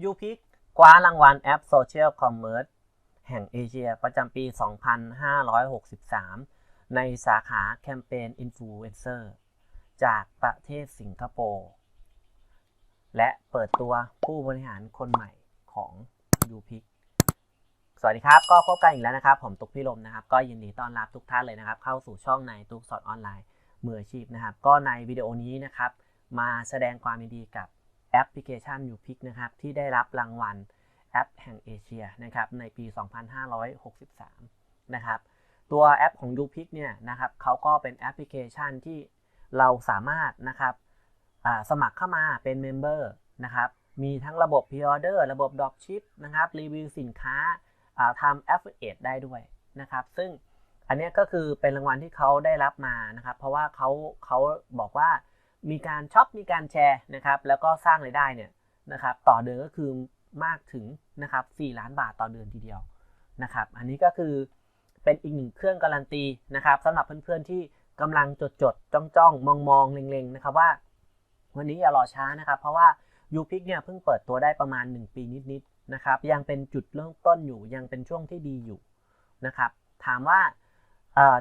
ยูพิกคว้ารางวัลแอปโซเชียลคอมเมอร์สแห่งเอเชียประจำปี 2563 ในสาขาแคมเปญอินฟลูเอนเซอร์จากประเทศสิงคโปร์และเปิดตัวผู้บริหารคนใหม่ของยูพิกสวัสดีครับ ก็พบกันอีกแล้วนะครับ ผมตุกพี่ลมนะครับ ก็ยินดีต้อนรับทุกท่านเลยนะครับ เข้าสู่ช่องในตุกสอนออนไลน์มืออาชีพนะครับ ก็ในวิดีโอนี้นะครับ มาแสดงความยินดีกับ แอปพลิเคชัน u p i c นะครับที่ได้รับรางวัลแอปแห่งเอเชียนะครับในปี 2563 นะครับตัวแอปของ u p i c เนี่ยนะครับเขาก็เป็นแอปพลิเคชันที่เราสามารถนะครับสมัครเข้ามาเป็นเมมเบอร์นะครับมีทั้งระบบ Pre-order ระบบ Dropship นะครับรีวิวสินค้าทำ Affiliate ได้ด้วยนะครับซึ่งอันนี้ก็คือเป็นรางวัลที่เขาได้รับมานะครับเพราะว่าเขาเขาบอกว่า มีการช็อปมีการแชร์นะครับแล้วก็สร้างรายได้เนี่ยนะครับต่อเดือนก็คือมากถึงนะครับ4ล้านบาทต่อเดือนทีเดียวนะครับอันนี้ก็คือเป็นอีกหนึ่งเครื่องการันตีนะครับสำหรับเพื่อนๆที่กำลังจดจดจ้องจ้องมองมองเล็งๆนะครับว่า วันนี้อย่ารอช้านะครับ เพราะว่า u p i c เนี่ยเพิ่งเปิดตัวได้ประมาณ 1 ปีนิดๆนะครับยังเป็นจุดเริ่มต้นอยู่ยังเป็นช่วงที่ดีอยู่นะครับถามว่า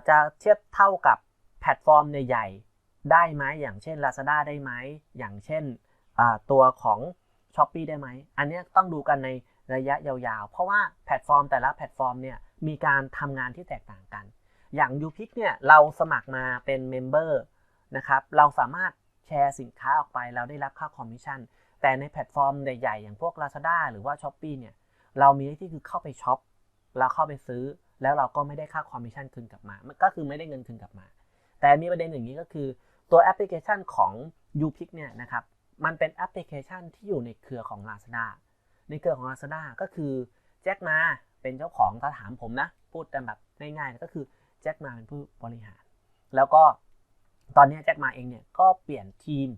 จะเทียบเท่ากับแพลตฟอร์มใหญ่ๆ ได้ไหมอย่างเช่น Lazada ได้ไหมอย่างเช่นตัวของ s h อ p e e ได้ไหมอันนี้ต้องดูกันในระยะยาวๆ เพราะว่าแพลตฟอร์มแต่ละแพลตฟอร์มเนี่ยมีการทำงานที่แตกต่างกัน อย่าง u p i c เนี่ยเราสมัครมาเป็นเมมเบอร์นะครับเราสามารถแชร์สินค้าออกไปเราได้รับค่าคอมมิชชั่นแต่ในแพลตฟอร์มใหญ่ๆอย่างพวก Lazada หรือว่า s h อ p e e เนี่ยเรามีหน้าที่คือเข้าไปช็อปเราเข้าไปซื้อ แล้วเราก็ไม่ได้ค่าคอมมิชชั่นคืนกลับมา ก็คือไม่ได้เงินคืนกลับมา แต่มีประเด็นอย่างนี้ก็คือ ตัวแอปพลิเคชันของ u p i c เนี่ยนะครับมันเป็นแอปพลิเคชันที่อยู่ในเครือของ Lazada ในเครือของ Lazada ก็คือแจ็คมาเป็นเจ้าของถ้าถามผมนะ พูดกันแบบง่ายๆ ก็คือแจ็คมาเป็นผู้บริหาร แล้วก็ตอนนี้แจ็คมาเองเนี่ยก็เปลี่ยนทีม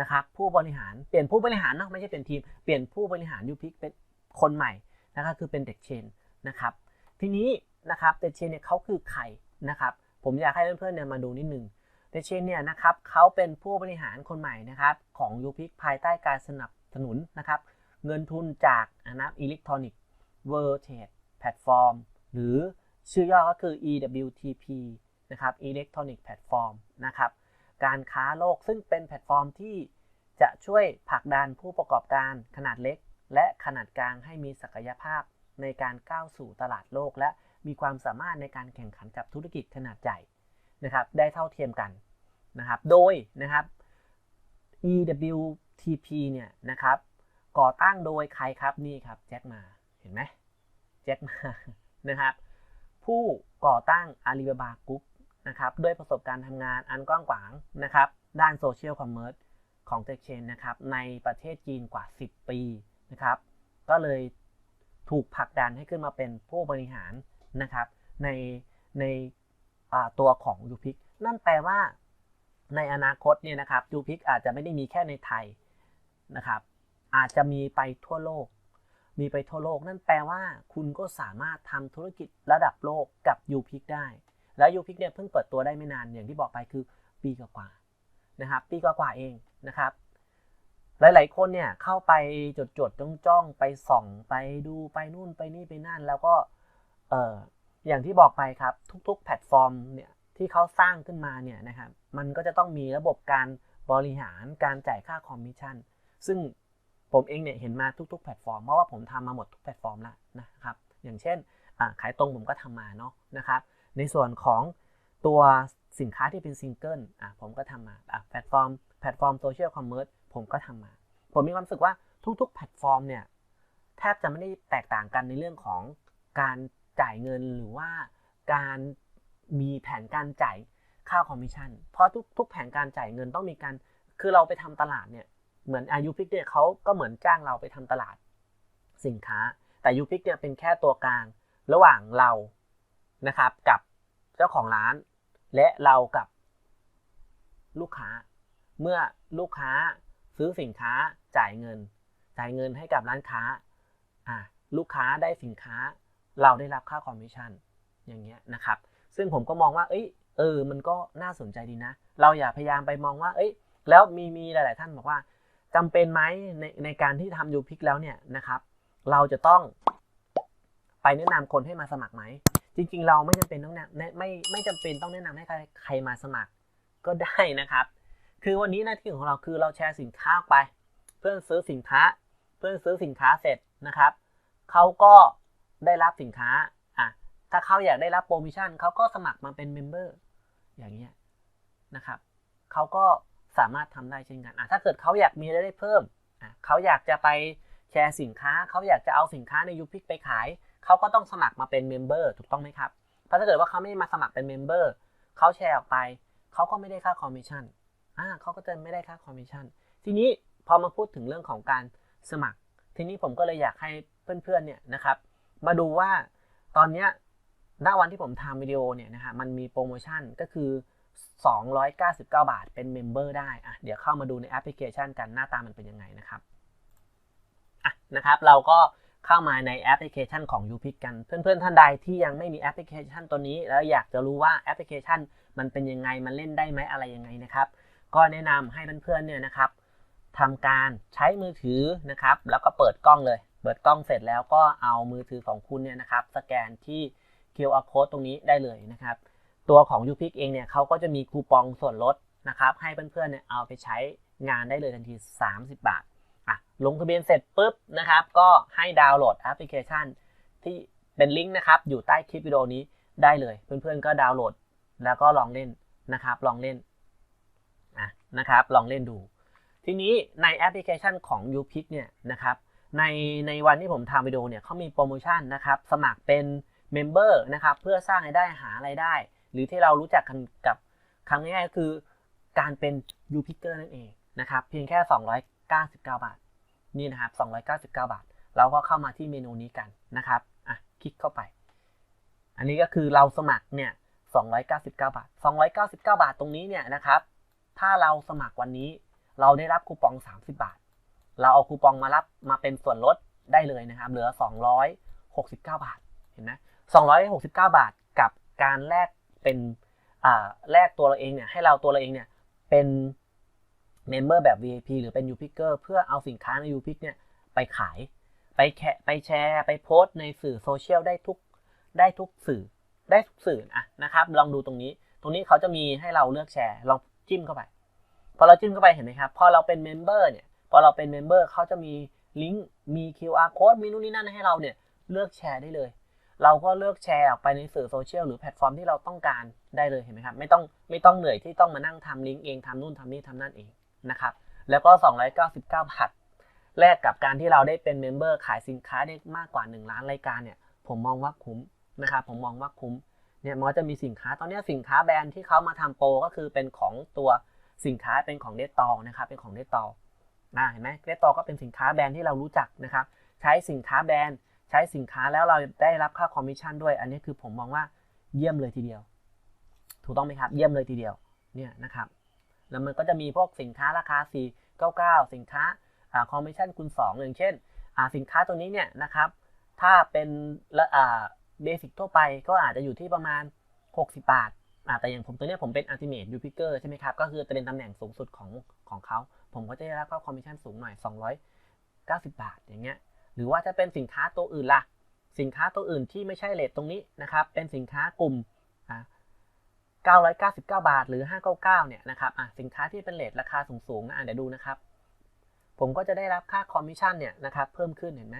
นะครับผู้บริหารเปลี่ยนผู้บริหารเนาะไม่ใช่เปลี่ยนทีม เปลี่ยนผู้บริหารยูพิกเป็นคนใหม่นะครับคือเป็นเด็กเชนนะครับทีนี้นะครับเด็กเชนเนี่ยเขาคือใครนะครับผมอยากให้เพื่อนๆเนี่ยมาดูนิดนึง เด็กเชนเนี่ยนะครับเขาเป็นผู้บริหารคนใหม่นะครับของยูพิกภายใต้การสนับสนุนนะครับเงินทุนจากนะครับอิเล็กทรอนิกส์เวิร์ลเทรดแพลตฟอร์มหรือชื่อย่อก็คือ EWTP นะครับ Electronic Platform นะครับการค้าโลกซึ่งเป็นแพลตฟอร์มที่จะช่วยผลักดันผู้ประกอบการขนาดเล็ก และขนาดกลางให้มีศักยภาพในการก้าวสู่ตลาดโลก และมีความสามารถในการแข่งขันกับธุรกิจขนาดใหญ่ นะครับได้เท่าเทียมกันนะครับโดยนะครับ EWTP เนี่ยนะครับก่อตั้งโดยใครครับนี่ครับแจ็คมาเห็นไหมแจ็คมานะครับผู้ก่อตั้ง Alibaba Group นะครับด้วยประสบการณ์ทำงานอันกว้างขวางนะครับด้านโซเชียลคอมเมอร์สของ t e c h a i n นะครับในประเทศจีนกว่า 10 ปีนะครับก็เลยถูกผลักดันให้ขึ้นมาเป็นผู้บริหารนะครับในใน ตัวของ u p i c นั่นแปลว่าในอนาคตเนี่ยนะครับ u p i c อาจจะไม่ได้มีแค่ในไทยนะครับ อาจจะมีไปทั่วโลก มีไปทั่วโลก นั่นแปลว่าคุณก็สามารถทำธุรกิจระดับโลกกับ u p i c ได้ แล้ว u p i c เนี่ยเพิ่งเปิดตัวได้ไม่นานอย่างที่บอกไปคือปีกว่าๆนะครับ ปีกว่าๆเองนะครับ หลาย ๆ คนเนี่ยเข้าไปจดจดจ้องจ้องๆไปส่องไปดูไปนู่นไปนี่ไปนั่น แล้วก็เออ อย่างที่บอกไปครับทุกๆ แพลตฟอร์มเนี่ยที่เขาสร้างขึ้นมาเนี่ยนะครับมันก็จะต้องมีระบบการบริหารการจ่ายค่าคอมมิชชั่นซึ่งผมเองเนี่ยเห็นมาทุกๆ แพลตฟอร์มเพราะว่าผมทำมาหมดทุกแพลตฟอร์มแล้วนะครับอย่างเช่นขายตรงผมก็ทำมาเนาะนะครับในส่วนของตัวสินค้าที่เป็นซิงเกิลผมก็ทำมาแพลตฟอร์มแพลตฟอร์มโซเชียลคอมเมอร์สผมก็ทำมา ผมมีความรู้สึกว่าทุกๆ แพลตฟอร์มเนี่ยแทบจะไม่ได้แตกต่างกันในเรื่องของการ จ่ายเงินหรือว่าการมีแผนการจ่ายค่าคอมมิชชั่น เพราะทุกทุกแผนการจ่ายเงินต้องมีการ คือเราไปทำตลาดเนี่ย เหมือนอายุพิกเนี่ยเขาก็เหมือนจ้างเราไปทำตลาดสินค้า แต่ยูพิกเนี่ยเป็นแค่ตัวกลาง ระหว่างเรา นะครับ กับเจ้าของร้าน และเรากับลูกค้า เมื่อลูกค้าซื้อสินค้าจ่ายเงิน จ่ายเงินให้กับร้านค้า อ่าลูกค้าได้สินค้า เราได้รับค่าคอมมิชชั่นอย่างเงี้ยนะครับ ซึ่งผมก็มองว่า เอ้ยเออ มันก็น่าสนใจดีนะ เราอย่าพยายามไปมองว่า เอ้ย แล้วมีมีหลาย ๆ ท่านบอกว่าจำเป็นไหมในในการที่ทำยูพิกแล้วเนี่ยนะครับ เราจะต้องไปแนะนำคนให้มาสมัครไหม จริง ๆ เราไม่จำเป็นต้องแนะไม่ไม่ไม่จำเป็นต้องแนะนำให้ใครใครมาสมัครก็ได้นะครับ คือวันนี้หน้าที่ของเราคือเราแชร์สินค้าไป เพื่อนซื้อสินค้า เพื่อนซื้อสินค้าเสร็จนะครับเขาก็ ได้รับสินค้าอะถ้าเขาอยากได้รับโปรโมชั่นเขาก็สมัครมาเป็นเมมเบอร์อย่างเงี้ยนะครับเขาก็สามารถทำได้เช่นกันอะถ้าเกิดเขาอยากมีรายได้เพิ่มอะเขาอยากจะไปแชร์สินค้าเขาอยากจะเอาสินค้าในยูพิกไปขายเขาก็ต้องสมัครมาเป็นเมมเบอร์ถูกต้องไหมครับเพราะถ้าเกิดว่าเขาไม่มาสมัครเป็นเมมเบอร์เขาแชร์ออกไปเขาก็ไม่ได้ค่าคอมมิชชั่นอ่าเขาก็จะไม่ได้ค่าคอมมิชชั่นทีนี้พอมาพูดถึงเรื่องของการสมัคร ทีนี้ผมก็เลยอยากให้เพื่อนๆเนี่ยนะครับ มาดูว่าตอนเนี้ยณวันที่ผมทำวิดีโอเนี่ยนะฮะมันมีโปรโมชั่นก็คือ 299 บาทเป็นเมมเบอร์ได้อะเดี๋ยวเข้ามาดูในแอปพลิเคชันกันหน้าตามันเป็นยังไงนะครับอะนะครับ เราก็เข้ามาในแอปพลิเคชันของ u p i c กัน เพื่อนๆท่านใดที่ยังไม่มีแอปพลิเคชันตัวนี้ แล้วอยากจะรู้ว่าแอปพลิเคชัน มันเป็นยังไงมันเล่นได้ไหมอะไรยังไงนะครับ ก็แนะนำให้เพื่อนๆเนี่ยนะครับทำการใช้มือถือนะครับ แล้วก็เปิดกล้องเลย เปิดกล้องเสร็จแล้วก็เอามือถือของคุณเนี่ยนะครับสแกนที่ QR code ตรงนี้ได้เลยนะครับ ตัวของ u p i c เองเนี่ยเขาก็จะมีคูปองส่วนลดนะครับให้เพื่อนๆเนี่ยเอาไปใช้งานได้เลยทันที 30 บาทอะลงทะเบียนเสร็จปุ๊บนะครับก็ให้ดาวน์โหลดแอปพลิเคชัน ที่เป็นลิงก์นะครับอยู่ใต้คลิปวิดีโอนี้ได้เลย เพื่อนๆก็ดาวน์โหลดแล้วก็ลองเล่นนะครับลองเล่นอะนะครับลองเล่นดู ทีนี้ในแอปพลิเคชันของ u p i c เนี่ยนะครับ ในในวันที่ผมทำวิดีโอเนี่ยเขามีโปรโมชั่นนะครับ สมัครเป็นเมมเบอร์นะครับ เพื่อสร้างรายได้หารายได้ หรือที่เรารู้จักกันกับคำง่ายๆก็คือการเป็น u p i c k e r นั่นเองนะครับ เพียงแค่ 299 บาท นี่นะครับ 299 บาท เราก็เข้ามาที่เมนูนี้กันนะครับ อะ คลิกเข้าไป อันนี้ก็คือเราสมัครเนี่ย 299 บาท 299 บาทตรงนี้เนี่ยนะครับ ถ้าเราสมัครวันนี้ เราได้รับคูปอง 30 บาท เราเอาคูปองมารับมาเป็นส่วนลดได้เลยนะครับ เหลือ 269 บาท เห็นไหม269 บาทกับการแลกเป็นแลกตัวเราเองเนี่ยให้เราตัวเราเองเนี่ยเป็นเมมเบอร์แบบ VIP หรือเป็น u p i c k e r เพื่อเอาสินค้าใน u p i c เนี่ยไปขาย ไปแคไปแชร์ ไปโพสต์ในสื่อโซเชียลได้ทุกได้ทุกสื่อได้ทุกสื่ออะนะครับ ลองดูตรงนี้ ตรงนี้เขาจะมีให้เราเลือกแชร์ ลองจิ้มเข้าไป พอเราจิ้มเข้าไปเห็นไหมครับ พอเราเป็นเมมเบอร์เนี่ย พอเราเป็นเมมเบอร์เขาจะมีลิงก์มี QR code มีนู่นนี่นั่นให้เราเนี่ยเลือกแชร์ได้เลย เราก็เลือกแชร์ออกไปในสื่อโซเชียลหรือแพลตฟอร์มที่เราต้องการได้เลยเห็นไหมครับไม่ต้องไม่ต้องเหนื่อยที่ต้องมานั่งทำลิงก์เองทำนู่นทำนี่ทำนั่นเองนะครับแล้วก็ 299 บาทแลกกับการที่เราได้เป็นเมมเบอร์ขายสินค้าได้มากกว่า 1 ล้านรายการเนี่ยผมมองว่าคุ้มนะครับผมมองว่าคุ้มเนี่ยมันจะมีสินค้าตอนนี้สินค้าแบรนด์ที่เขามาทำโปรก็คือเป็นของตัวสินค้าเป็นของเดตตอนะครับเป็นของเดตตอ นะเห็นไหมเดตตอก็เป็นสินค้าแบรนด์ที่เรารู้จักนะครับ ใช้สินค้าแบรนด์ ใช้สินค้าแล้วเราได้รับค่าคอมมิชชั่นด้วย อันนี้คือผมมองว่าเยี่ยมเลยทีเดียว ถูกต้องไหมครับ เยี่ยมเลยทีเดียว เนี่ยนะครับ แล้วมันก็จะมีพวกสินค้าราคา 499 สินค้าอคอมมิชชั่นคูณ2อย่างเช่น สินค้าตัวนี้เนี่ยนะครับ ถ้าเป็นเบสิกทั่วไปก็อาจจะอยู่ที่ประมาณ 60 บาท แต่อย่างผมตัวเนี้ยผมเป็น Ultimate u p i c k e r ใช่ไหมครับ ก็คือจะเป็นตำแหน่งสูงสุดของของเขา ผมก็จะได้รับค่าคอมมิชชั่นสูงหน่อย 290 บาทอย่างเงี้ย หรือว่าจะเป็นสินค้าตัวอื่นล่ะ สินค้าตัวอื่นที่ไม่ใช่เลทตรงนี้นะครับ เป็นสินค้ากลุ่มอ่า999 บาท หรือ 599 เนี่ยนะครับอะสินค้าที่เป็นเลทราคาสูงๆนะอะเดี๋ยวดูนะครับ ผมก็จะได้รับค่าคอมมิชชั่นเนี่ยนะครับ เพิ่มขึ้นเห็นไหม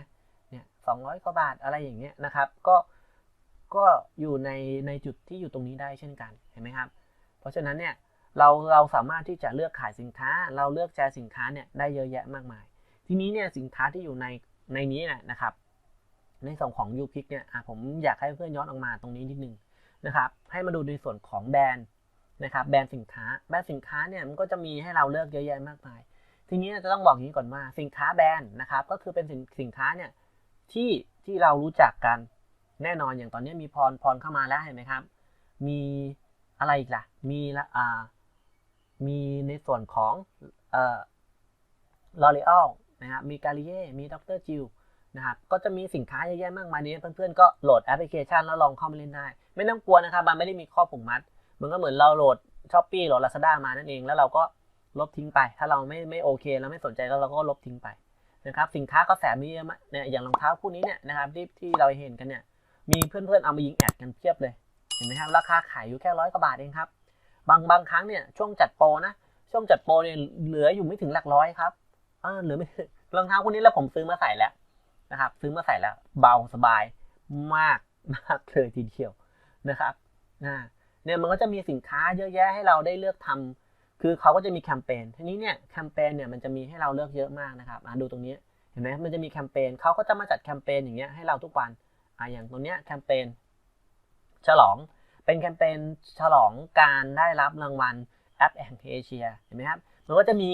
เนี่ย200 กว่าบาทอะไรอย่างเงี้ยนะครับ ก็ ก็อยู่ในในจุดที่อยู่ตรงนี้ได้เช่นกันเห็นไหมครับ เพราะฉะนั้นเนี่ยเราเราสามารถที่จะเลือกขายสินค้า เราเลือกแชร์สินค้าเนี่ยได้เยอะแยะมากมาย ทีนี้เนี่ยสินค้าที่อยู่ในในนี้นี่ยนะครับ ในส่วนของ u p i c เนี่ยผมอยากให้เพื่อนย้อนออกมาตรงนี้นิดนึงนะครับ ให้มาดูในส่วนของแบรนด์นะครับแบรนด์สินค้าแบรนด์สินค้าเนี่ยมันก็จะมีให้เราเลือกเยอะแยะมากมาย ทีนี้จะต้องบอกอย่างนี้ก่อนว่าสินค้าแบรนด์นะครับก็คือเป็นสินสินค้าเนี่ยที่ที่เรารู้จักกัน แน่นอนอย่างตอนนี้มีพรพรเข้ามาแล้วเห็นไหมครับ มีอะไรอีกล่ะ มีละอ่ามีในส่วนของเอ่อลอรีอลนะครับมีกาลิเย่มีดรจิลนะครับก็จะมีสินค้าเยอะแยะมากมายนี้เพื่อนๆก็โหลดแอปพลิเคชันแล้วลองเข้ามาเล่นได้ ไม่ต้องกลัวนะครับ มันไม่ได้มีข้อผูกมัด มันก็เหมือนเราโหลดช้อปปี้โหลดลาซาด้ามานั่นเองแล้วเราก็ลบทิ้งไป ถ้าเราไม่ไม่โอเคเราไม่สนใจแล้วเราก็ลบทิ้งไปนะครับสินค้าก็แสมมีเยอะมากเนี่ยอย่างรองเท้าคู่นี้เนี่ยนะครับที่ที่เราเห็นกันเนี่ย มีเพื่อนๆเอามายิงแอดกันเพียบเลย เห็นไหมครับ ราคาขายอยู่แค่ร้อยกว่าบาทเองครับ บางบางครั้งเนี่ยช่วงจัดโปรนะ ช่วงจัดโปรเนี่ยเหลืออยู่ไม่ถึงหลักร้อยครับเออเหลือไม่ถึงรองเท้าคู่นี้แล้วผมซื้อมาใส่แล้วนะครับ ซื้อมาใส่แล้ว เบาสบายมากมากเลยทีเดียวนะครับนะเนี่ยมันก็จะมีสินค้าเยอะแยะให้เราได้เลือกทำคือเขาก็จะมีแคมเปญ ทีนี้เนี่ยแคมเปญเนี่ยมันจะมีให้เราเลือกเยอะมากนะครับอะดูตรงนี้ เห็นไหมมันจะมีแคมเปญเขาก็จะมาจัดแคมเปญอย่างเงี้ยให้เราทุกวัน อะอย่างตรงเนี้ยแคมเปญฉลองเป็นแคมเปญฉลองการได้รับรางวัลแอปแห่งเอเชียเห็นไหมครับมันก็จะมี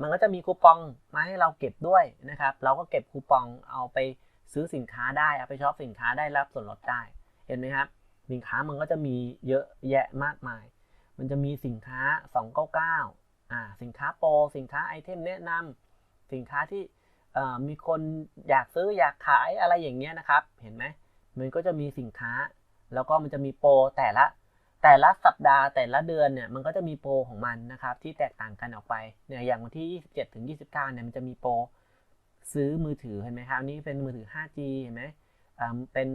มันก็จะมีคูปองมาให้เราเก็บด้วยนะครับ เราก็เก็บคูปองเอาไปซื้อสินค้าได้เอาไปช็อปสินค้าได้รับส่วนลดได้เห็นไหมครับ สินค้ามันก็จะมีเยอะแยะมากมาย มันจะมีสินค้า 299อ่าสินค้าโปรสินค้าไอเทมแนะนำสินค้าที่ มีคนอยากซื้ออยากขายอะไรอย่างเงี้ยนะครับ เห็นไหมมันก็จะมีสินค้า แล้วก็มันจะมีโปรแต่ละ แต่ละสัปดาห์แต่ละเดือนเนี่ยมันก็จะมีโปรของมันนะครับ ที่แตกต่างกันออกไปเนี่ยอย่างวันที่ 27ถึง29เนี่ยมันจะมีโปรซื้อมือถือเห็นไหมครับนี่เป็นมือถือ 5G เห็นไหมเป็น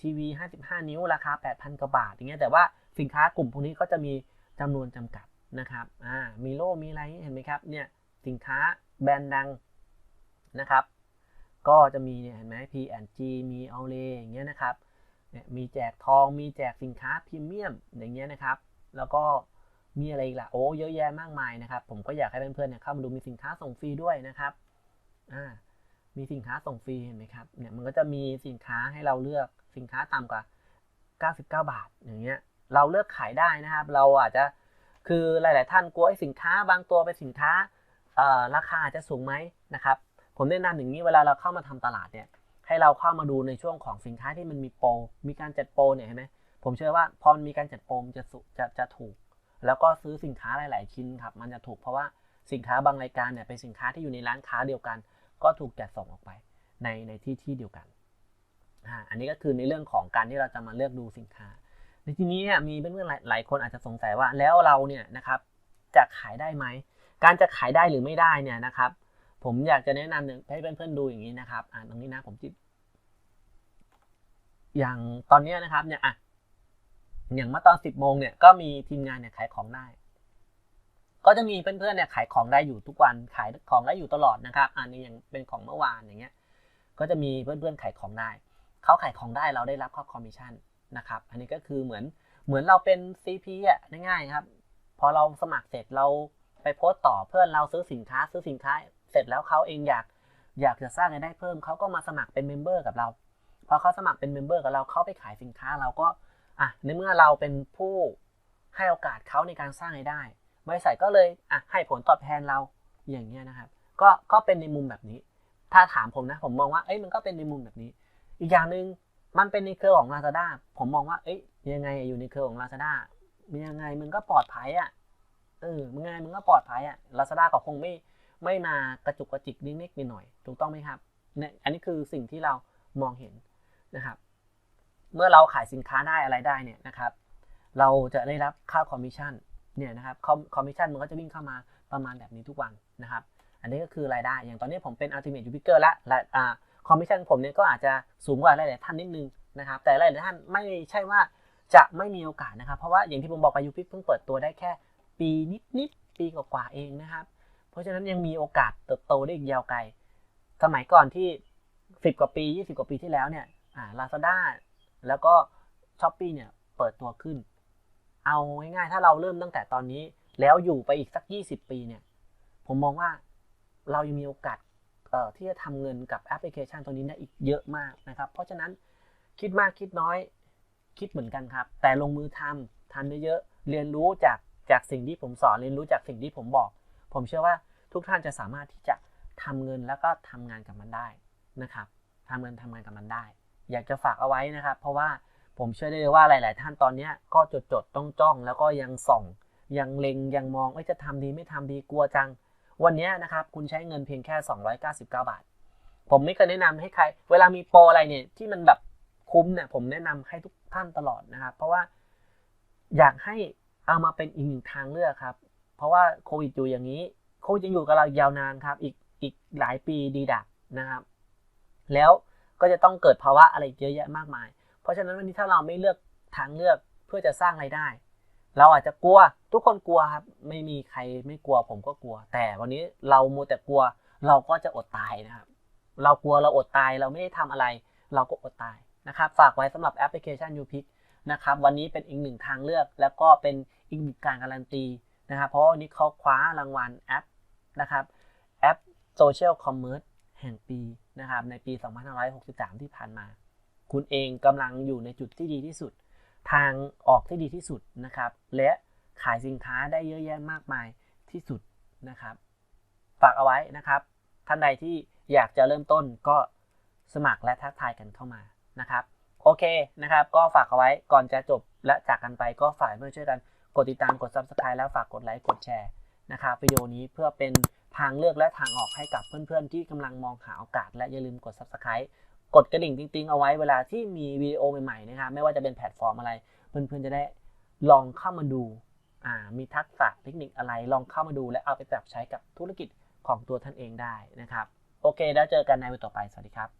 ทีวี 55 นิ้วราคา 8,000 กว่าบาทอย่างเงี้ยแต่ว่าสินค้ากลุ่มพวกนี้ก็จะมีจำนวนจำกัดนะครับ อ่า มีโล่มีอะไรเห็นไหมครับ เนี่ย สินค้าแบรนด์ดัง นะครับ ก็จะมีเนี่ยเห็นไหม P&G มี a u l e อย่างเงี้ยนะครับเนี่ยมีแจกทองมีแจกสินค้าพรีเมียมอย่างเงี้ยนะครับ แล้วก็มีอะไรอีกล่ะโอ้เยอะแยะมากมายนะครับ ผมก็อยากให้เพื่อนๆเนี่ยเข้ามาดูมีสินค้าส่งฟรีด้วยนะครับอ่ามีสินค้าส่งฟรีเห็นไหมครับเนี่ยมันก็จะมีสินค้าให้เราเลือกสินค้าต่ำกว่า 99 บาทอย่างเงี้ยเราเลือกขายได้นะครับ เราอาจจะคือหลาย ๆ ท่านกลัวไอ้สินค้าบางตัวเป็นสินค้าอ่อราคาจะสูงไหมนะครับ ผมแนะนำอย่างนี้เวลาเราเข้ามาทำตลาดเนี่ยให้เราเข้ามาดูในช่วงของสินค้าที่มันมีโปรมีการจัดโปรเนี่ยเห็นไหมผมเชื่อว่าพอมันมีการจัดโปรจะจะจะถูก แล้วก็ซื้อสินค้าหลาย ๆ ชิ้นครับ มันจะถูกเพราะว่าสินค้าบางรายการเนี่ยเป็นสินค้าที่อยู่ในร้านค้าเดียวกัน ก็ถูกจัดส่งออกไปในในที่ที่เดียวกันอ่าอันนี้ก็คือในเรื่องของการที่เราจะมาเลือกดูสินค้า ในที่นี้เนี่ยมีเพื่อนๆหลายคนอาจจะสงสัยว่าแล้วเราเนี่ยนะครับจะขายได้ไหม การจะขายได้หรือไม่ได้เนี่ยนะครับ ผมอยากจะแนะนำให้เพื่อนๆดูอย่างนี้นะครับ อ่าตรงนี้นะผมจิอย่างตอนนี้นะครับ เนี่ยอะอย่างเมื่อตอน10โมงเนี่ยก็มีทีมงานเนี่ยขายของได้ ก็จะมีเพื่อนๆเนี่ยขายของได้อยู่ทุกวันขายของได้อยู่ตลอดนะครับ อันนี้อย่างเป็นของเมื่อวานอย่างเงี้ย ก็จะมีเพื่อนๆขายของได้เขาขายของได้เราได้รับค่าคอมมิชชั่นนะครับ อันนี้ก็คือเหมือนเหมือนเราเป็น CP อะง่ายๆครับ พอเราสมัครเสร็จเราไปโพสต์ต่อเพื่อนเราซื้อสินค้าซื้อสินค้า เสร็จแล้วเขาเองอยากอยากจะสร้างรายได้เพิ่มเขาก็มาสมัครเป็นเมมเบอร์กับเราพอเขาสมัครเป็นเมมเบอร์กับเราเขาไปขายสินค้าเราก็อะในเมื่อเราเป็นผู้ให้โอกาสเขาในการสร้างรายได้ บริษัทก็เลยอะให้ผลตอบแทนเราอย่างเงี้ยนะครับ ก็ก็เป็นในมุมแบบนี้ ถ้าถามผมนะผมมองว่าเอ้ยมันก็เป็นในมุมแบบนี้ อีกอย่างหนึ่งมันเป็นในเครือของ Lazada ผมมองว่า เอ้ยยังไงอยู่ในเครือของ Lazada มันยังไงมันก็ปลอดภัยอะเออมันยังไงมันก็ปลอดภัยอะ Lazada ก็คงไม่ ไม่มากระจุกกระจิกนิดๆหน่อยๆถูกต้องไหมครับเนี่ยอันนี้คือสิ่งที่เรามองเห็นนะครับ เมื่อเราขายสินค้าได้อะไรได้เนี่ยนะครับ เราจะได้รับค่าคอมมิชชั่นเนี่ยนะครับคอมมิชชั่นมันก็จะวิ่งเข้ามาประมาณแบบนี้ทุกวันนะครับ อันนี้ก็คือรายได้ อย่างตอนนี้ผมเป็น Ultimate Ubiquer ละและอ่าคอมมิชชั่นผมเนี่ยก็อาจจะสูงกว่าหลายๆท่านนิดนึงนะครับ แต่หลายๆท่านไม่ใช่ว่าจะไม่มีโอกาสนะครับ เพราะว่าอย่างที่ผมบอกไปยูพิกเพิ่งเปิดตัวได้แค่ ปีนิดๆปีกว่าๆเองนะครับ เพราะฉะนั้นยังมีโอกาสเติบโตได้อีกยาวไกล สมัยก่อนที่ 10 กว่าปี 20 กว่าปีที่แล้วเนี่ยอ่า Lazada แล้วก็ s h อ p e e เนี่ยเปิดตัวขึ้น เอาง่ายๆถ้าเราเริ่มตั้งแต่ตอนนี้ แล้วอยู่ไปอีกสัก 20 ปีเนี่ย ผมมองว่าเรายังมีโอกาสที่จะทำเงินกับแอปพลิเคชันตัวนี้ได้อีกเยอะมากนะครับ เพราะฉะนั้นคิดมากคิดน้อยคิดเหมือนกันครับ แต่ลงมือทำทำเยอะๆเรียนรู้จากจากสิ่งที่ผมสอนเรียนรู้จากสิ่งที่ผมบอก ผมเชื่อว่าทุกท่านจะสามารถที่จะทำเงินแล้วก็ทำงานกับมันได้นะครับทำเงินทำงานกับมันได้ อยากจะฝากเอาไว้นะครับ เพราะว่าผมเชื่อได้เลยว่าหลาย ๆ ท่านตอนนี้ก็จดจดต้องจ้องแล้วก็ยังส่อง ยังเล็งยังมองว่าจะทำดีไม่ทำดีกลัวจัง วันนี้นะครับคุณใช้เงินเพียงแค่ 299 บาท ผมไม่เคยแนะนำให้ใคร เวลามีโปรอะไรเนี่ยที่มันแบบคุ้มเนี่ยผมแนะนำให้ทุกท่านตลอดนะครับ เพราะว่าอยากให้เอามาเป็นอีกหนึ่งทางเลือกครับ เพราะว่าโควิดอยู่อย่างนี้ โควิดยังอยู่กับเรายาวนานครับ อีกอีกหลายปีดีดักนะครับ แล้วก็จะต้องเกิดภาวะอะไรเยอะแยะมากมาย เพราะฉะนั้นวันนี้ถ้าเราไม่เลือกทางเลือกเพื่อจะสร้างไรายได้ เราอาจจะกลัวทุกคนกลัวครับ ไม่มีใครไม่กลัวผมก็กลัว แต่วันนี้เราโมแต่กลัวเราก็จะอดตายนะครับ เรากลัวเราอดตายเราไม่ได้ทำอะไร เราก็อดตายนะครับ ฝากไว้สำหรับแอปพลิเคชัน u p i c นะครับ วันนี้เป็นอีกหนึ่งทางเลือก แล้วก็เป็นอีกหนึ่งการการันตี นะครับเพราะวันนี้เขาคว้ารางวัลแอปนะครับแอปโซเชียลคอมเมอร์สแห่งปีนะครับในปี 2563 ที่ผ่านมา คุณเองกำลังอยู่ในจุดที่ดีที่สุด ทางออกที่ดีที่สุดนะครับ และขายสินค้าได้เยอะแยะมากมายที่สุดนะครับ ฝากเอาไว้นะครับ ท่านใดที่อยากจะเริ่มต้นก็สมัครและทักทายกันเข้ามานะครับ โอเคนะครับ ก็ฝากเอาไว้ก่อนจะจบและจากกันไปก็ฝากเพื่อนช่วยกัน กดติดตามกด subscribe แล้วฝากกดไลค์กดแชร์นะครับวิดีโอนี้เพื่อเป็นทางเลือกและทางออกให้กับเพื่อนๆ ที่กำลังมองหาโอกาส และอย่าลืมกด subscribe กดกระดิ่งติ๊งๆ เอาไว้เวลาที่มีวิดีโอใหม่ๆนะครับไม่ว่าจะเป็นแพลตฟอร์มอะไร เพื่อนๆ จะได้ลองเข้ามาดูามีทักษะเทคนิคอะไรลองเข้ามาดูและเอาไปปรับใช้กับธุรกิจของตัวท่านเองได้นะครับ โอเค แล้วเจอกันในวันต่อไป สวัสดีครับ